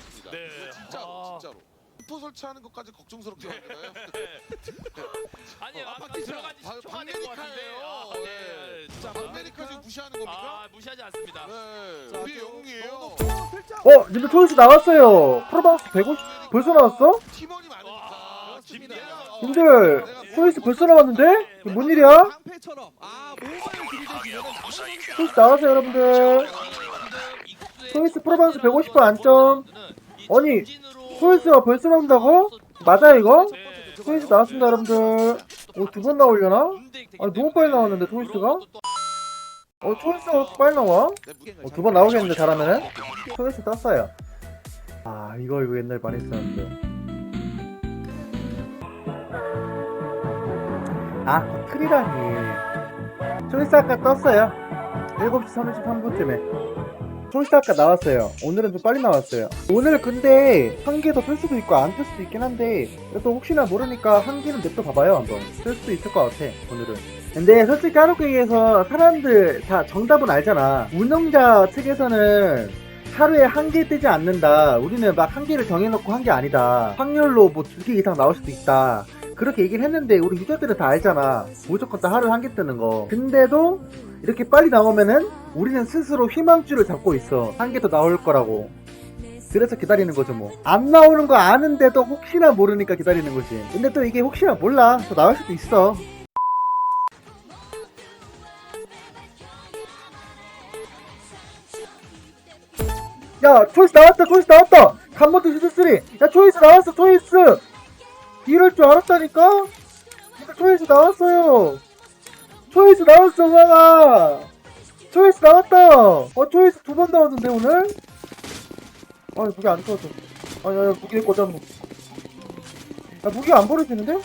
지었습니다. 네. 이거 진짜로 아. 진짜로. 슈퍼 설치하는 것까지 걱정스럽게 만드나요? 아니 어, 아까 아파트 들어간 지 바- 10초 안된 것 같은데. 아, 네. 네. 자, 아메리카 지금 무시하는 겁니까? 아 무시하지 않습니다. 네, 자, 우리 또 영웅이에요. 어, 님들 초이스 나왔어요. 프로방스 150 벌써 나왔어? 팀원이 많으니까. 김대현. 님들 초이스 벌써 나왔는데? 뭔 일이야? 방패처럼 아 모바일 초이스 나왔어요, 여러분들. 초이스 프로방스 150번 안점. 아니, 초이스가 벌써 나온다고? 맞아요, 이거? 초이스 나왔습니다, 여러분들. 오, 두 번 나오려나? 아니, 너무 빨리 나왔는데, 초이스가? 어, 초이스가 빨리 나와? 네, 어, 두 번 나오겠는데, 잘하면은? 초이스 떴어요. 아, 이거, 이거 옛날에 많이 썼는데. 아, 그 트리라니. 초이스 아까 떴어요. 7시 33분쯤에. 초이스 아까 나왔어요. 오늘은 좀 빨리 나왔어요. 오늘 근데 한 개더뜰 수도 있고 안뜰 수도 있긴 한데 또 혹시나 모르니까 한 개는 냅둬 봐봐요 한번. 뜰 수도 있을 것 같아 오늘은. 근데 솔직히 얘기해서 사람들 다 정답은 알잖아. 운영자 측에서는 하루에 한 개 뜨지 않는다. 우리는 막 한 개를 정해놓고 한 게 아니다. 확률로 뭐 두 개 이상 나올 수도 있다. 그렇게 얘기를 했는데 우리 유저들은 다 알잖아. 무조건 다 하루에 한개 뜨는 거. 근데도 이렇게 빨리 나오면은 우리는 스스로 희망줄을 잡고 있어. 한 개 더 나올 거라고. 그래서 기다리는 거죠 뭐. 안 나오는 거 아는데도 혹시나 모르니까 기다리는 거지. 근데 또 이게 혹시나 몰라. 또 나올 수도 있어. 야 초이스 나왔다 초이스 나왔다 간모드 시즌3 야 초이스 나왔어 초이스 이럴 줄 알았다니까? 근데 초이스 나왔어요. 초이스 나왔어 우왕아 초이스 나왔다. 어 초이스 두 번 나왔는데 오늘? 아 무기 안 터져. 아야 야, 무기 꽂아 야 무기 안 버려지는데? 야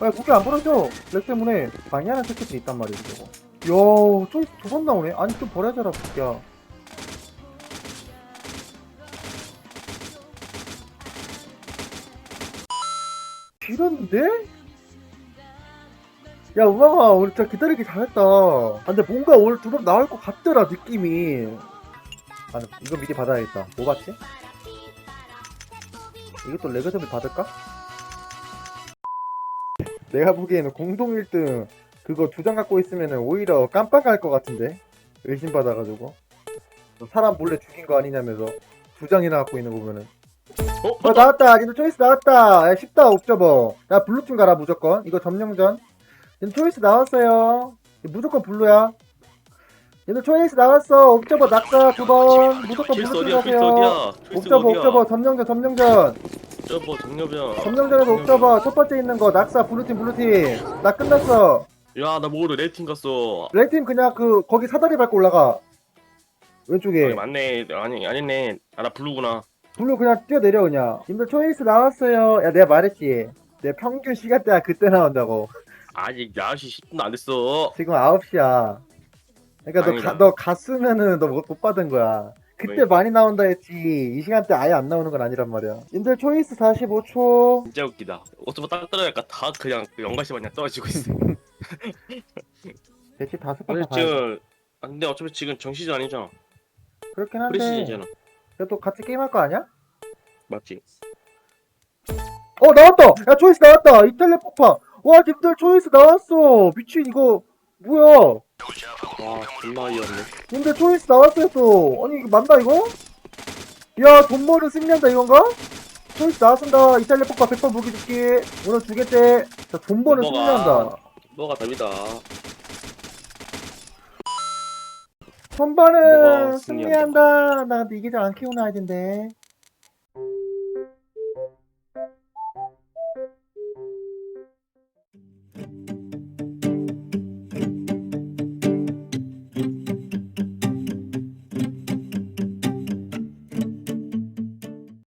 무기 안 버려져. 렉 때문에 방해하는 새끼들이 있단 말이지 저거. 야 초이스 두 번 나오네. 아니 좀 버려져라 무기야 길었는데? 야 우마가 오늘 진짜 기다리기 잘했다 아, 근데 뭔가 오늘 두번 나올 것 같더라 느낌이 아 이거 미리 받아야겠다 뭐 받지? 이것도 레그점을 받을까? 내가 보기에는 공동 1등 그거 두 장 갖고 있으면은 오히려 깜빡할 것 같은데 의심받아가지고 너 사람 몰래 죽인 거 아니냐면서 두 장이나 갖고 있는 거 보면은 어 나왔다. 니들 초이스 나왔다. 야 쉽다 옵저버. 야 블루팀 가라 무조건. 이거 점령전. 니들 초이스 나왔어요. 무조건 블루야. 니들 초이스 나왔어. 옵저버 낙사 두번. 무조건 킬스 블루팀 어디야? 가세요. 어디야? 킬스 옵저버 어디야? 옵저버. 점령전 점령전. 옵저버 정려병. 점령전에서 옵저버. 첫 번째 있는 거. 낙사 블루팀 블루팀. 나 끝났어. 야, 나 모르 레이팅 갔어. 레이팀 그냥 그 거기 사다리 밟고 올라가. 왼쪽에. 아, 맞네. 아니, 아니네. 아, 나 블루구나. 블루 그냥 뛰어내려 그냥 님들 초이스 나왔어요 야 내가 말했지 내 평균 시간대가 그때 나온다고 아직 9시 10분도 안 됐어. 지금 9시야 그러니까 너, 아니다. 가, 너 갔으면은 너 못 받은 거야 그때 왜? 많이 나온다 했지 이 시간대 아예 안 나오는 건 아니란 말이야 님들 초이스 45초 진짜 웃기다. 어쩌면 딱 떨어질까 다 그냥 그 연가시 마냥 떨어지고 있어. 대체 다섯 근데 번다 봐야 지금 아, 근데 어차피 지금 정시즌 아니잖아. 그렇긴 한데 프리시즌이잖아. 그래도 같이 게임할 거 아니야? 맞지? 어 나왔다 야 초이스 나왔다 이탈리아 폭파 와 님들 초이스 나왔어 미친 이거 뭐야 와, 존나 어이없네. 근데 초이스 나왔어요 또 아니 이거 맞나 이거? 야 돈 벌은 승리한다 이건가? 초이스 나왔습니다 이탈리아 폭파 100번 무기 줄게 오늘 두 개째 자 돈벌은 뭐가? 승리한다 뭐가 답이다. 선발은 뭐가 승리한다. 승리한다 나 근데 이게 잘안 키우는 아이인데